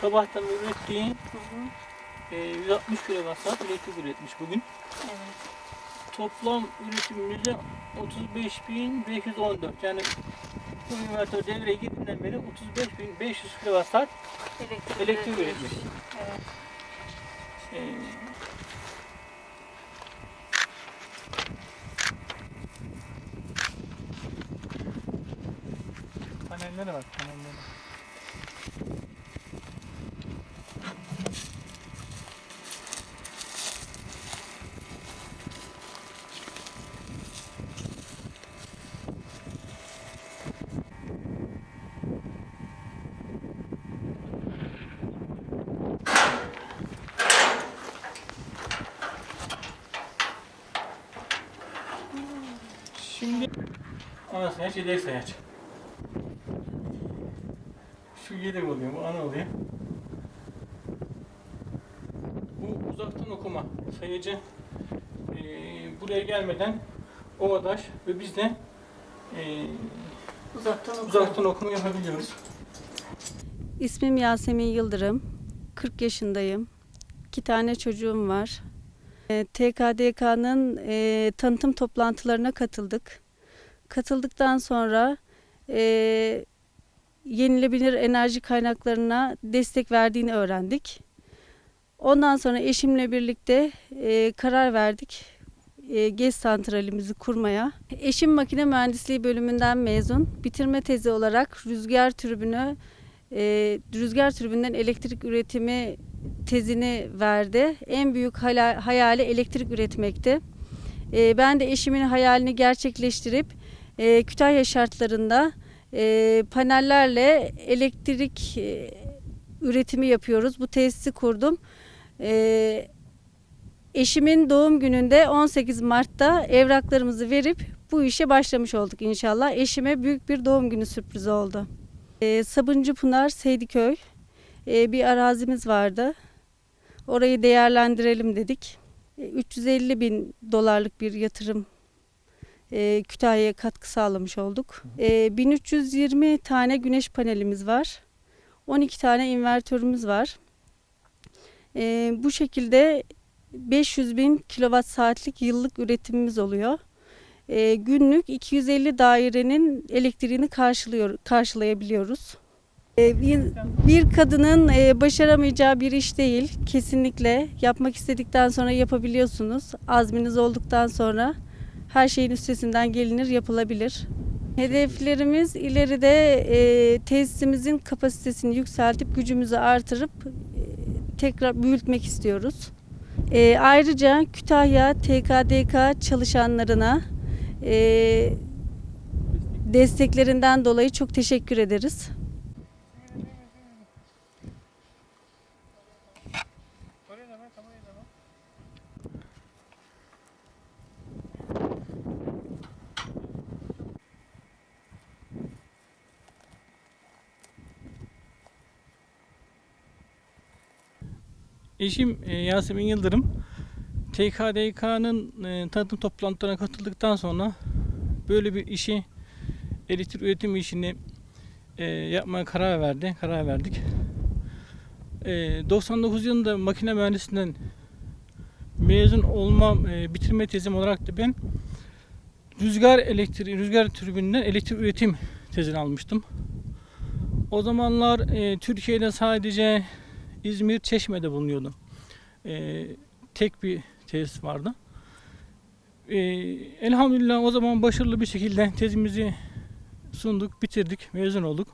Sabahtan ürettiğin. E, 160 kilo saat elektrik üretmiş bugün. Evet. Toplam üretimimiz 35.514 yani bu invertör devreye girdiğinden beri 35.500 kilowatt saat Elektrik, elektrik üretmiş. Evet. E, panelleri var panelleri. Şimdi ana sayaç, yedek sayaç. Şu yedek oluyor, bu ana oluyor. Bu uzaktan okuma sayacı eee, buraya gelmeden Ovadaş ve biz de eee, Uzaktan okuma. uzaktan okuma yapabiliyoruz. İsmim Yasemin Yıldırım. 40 yaşındayım. İki tane çocuğum var. E, TKDK'nın e, tanıtım toplantılarına katıldık. Katıldıktan sonra e, yenilebilir enerji kaynaklarına destek verdiğini öğrendik. Ondan sonra eşimle birlikte e, karar verdik e, GES santralimizi kurmaya. Eşim makine mühendisliği bölümünden mezun. Bitirme tezi olarak rüzgar türbünü e, rüzgar türbünden elektrik üretimi tezini verdi. En büyük hayali elektrik üretmekti. E, ben de eşimin hayalini gerçekleştirip e, Kütahya şartlarında e, panellerle elektrik e, üretimi yapıyoruz. Bu tesisi kurdum. E, eşimin doğum gününde 18 Mart'ta evraklarımızı verip bu işe başlamış olduk inşallah. Eşime büyük bir doğum günü sürprizi oldu. E, Sabuncu Pınar, Seydiköy e, bir arazimiz vardı. Orayı değerlendirelim dedik. E, 350 bin dolarlık bir yatırım e, Kütahya'ya katkı sağlamış olduk. E, 1320 tane güneş panelimiz var. 12 tane invertörümüz var. E, bu şekilde 500 bin kilowatt saatlik yıllık üretimimiz oluyor. E, günlük 250 dairenin elektriğini karşılıyor, karşılayabiliyoruz. E, bir, bir kadının e, başaramayacağı bir iş değil. Kesinlikle yapmak istedikten sonra yapabiliyorsunuz. Azminiz olduktan sonra her şeyin üstesinden gelinir, yapılabilir. Hedeflerimiz ileride e, tesisimizin kapasitesini yükseltip gücümüzü artırıp e, tekrar büyütmek istiyoruz. E, ayrıca Kütahya TKDK çalışanlarına e, desteklerinden dolayı çok teşekkür ederiz. Eşim e, Yasemin Yıldırım TKDK'nın e, tanıtım toplantılarına katıldıktan sonra böyle bir işi elektrik üretim işini e, yapmaya karar verdi. Karar verdik. E, 99 yılında makine mühendisinden mezun olmam e, bitirme tezim olarak da ben rüzgar elektriği rüzgar türbininden elektrik üretim tezini almıştım. O zamanlar e, Türkiye'de sadece İzmir Çeşme'de bulunuyordu. E, tek bir tesis vardı. Elhamdülillah o zaman başarılı bir şekilde tezimizi sunduk, bitirdik, mezun olduk.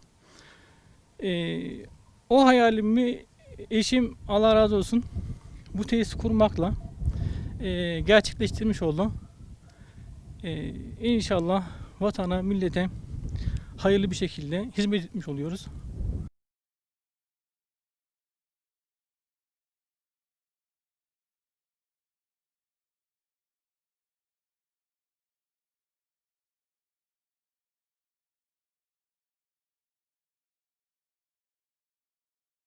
O hayalimi eşim Allah razı olsun bu tesisi kurmakla e, gerçekleştirmiş oldu. E, inşallah vatana, millete hayırlı bir şekilde hizmet etmiş oluyoruz.